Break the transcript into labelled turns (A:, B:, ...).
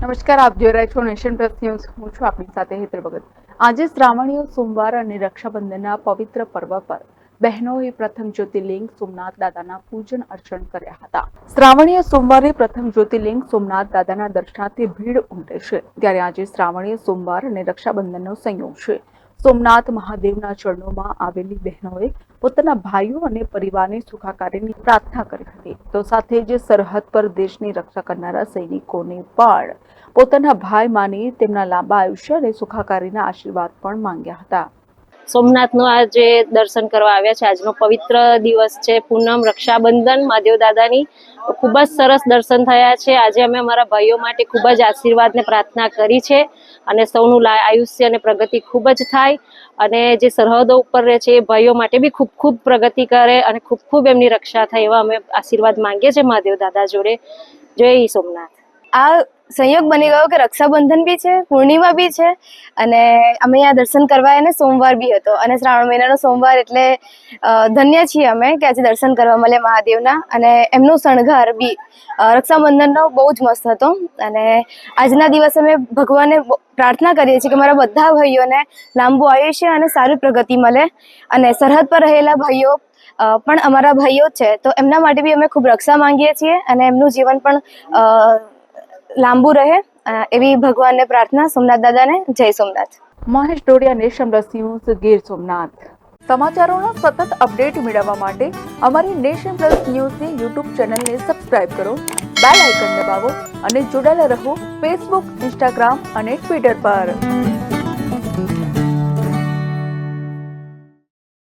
A: નમસ્કાર, આપ જોઈ રહ્યા છો નેશન પ્લસ ન્યૂઝ. હું છું આપની સાથે હેતર ભગત. આજે શ્રાવણીય સોમવાર અને રક્ષાબંધનના પવિત્ર પર્વ પર બહેનોએ પ્રથમ જ્યોતિર્લિંગ સોમનાથ દાદાના પૂજન અર્ચન કર્યા હતા. શ્રાવણીય સોમવારે પ્રથમ જ્યોતિર્લિંગ સોમનાથ દાદાના દર્શનાર્થે ભીડ ઉમટે છે. ત્યારે આજે શ્રાવણીય સોમવાર અને રક્ષાબંધનનો સંયોગ છે. સોમનાથ મહાદેવના ચરણોમાં આવેલી બહેનોએ પોતાના ભાઈઓ અને પરિવારની સુખાકારીની પ્રાર્થના કરી હતી. તો સાથે જ સરહદ પર દેશની રક્ષા કરનારા સૈનિકોને પણ પોતાના ભાઈ માની તેમના લાંબા આયુષ્ય અને સુખાકારીના આશીર્વાદ પણ માંગ્યા હતા.
B: સોમનાથનું આજે દર્શન કરવા આવ્યા છે, આજનો પવિત્ર દિવસ છે, પૂનમ, રક્ષાબંધન, મહાદેવ દાદાની ખૂબ જ સરસ દર્શન થયા છે. આજે અમે અમારા ભાઈઓ માટે ખૂબ જ આશીર્વાદ ને પ્રાર્થના કરી છે અને સૌનું આયુષ્ય અને પ્રગતિ ખૂબ જ થાય અને જે સરહદો ઉપર રહે છે એ ભાઈઓ માટે બી ખૂબ ખૂબ પ્રગતિ કરે અને ખૂબ ખૂબ એમની રક્ષા થાય એવા અમે આશીર્વાદ માંગીએ છીએ મહાદેવ દાદા જોડે. જય સોમનાથ.
C: આ સંયોગ બની ગયો કે રક્ષાબંધન બી છે, પૂર્ણિમા બી છે અને અમે અહીંયા દર્શન કરવા અને સોમવાર બી હતો અને શ્રાવણ મહિનાનો સોમવાર એટલે ધન્ય છીએ અમે કે આજે દર્શન કરવા મળે મહાદેવના અને એમનો શણગાર બી રક્ષાબંધનનો બહુ જ મસ્ત હતો અને આજના દિવસે અમે ભગવાનને પ્રાર્થના કરીએ છીએ કે મારા બધા ભાઈઓને લાંબુ આયુષ્ય અને સારી પ્રગતિ મળે અને સરહદ પર રહેલા ભાઈઓ પણ અમારા ભાઈઓ છે તો એમના માટે બી અમે ખૂબ રક્ષા માંગીએ છીએ અને એમનું જીવન પણ લાંબુ રહે એવી ભગવાનને પ્રાર્થના. સોમનાથ દાદાને જય Somnath.
A: Mahesh Dodiya nation plus news, Gir Somnath. સમાચારોનો સતત અપડેટ મેળવવા માટે અમારી નેશન પ્લસ ન્યૂઝની યુટ્યુબ ચેનલને સબસ્ક્રાઇબ કરો, બેલ આઇકન દબાવો અને જોડાયેલા રહો ફેસબુક, ઇન્સ્ટાગ્રામ અને ટ્વિટર પર.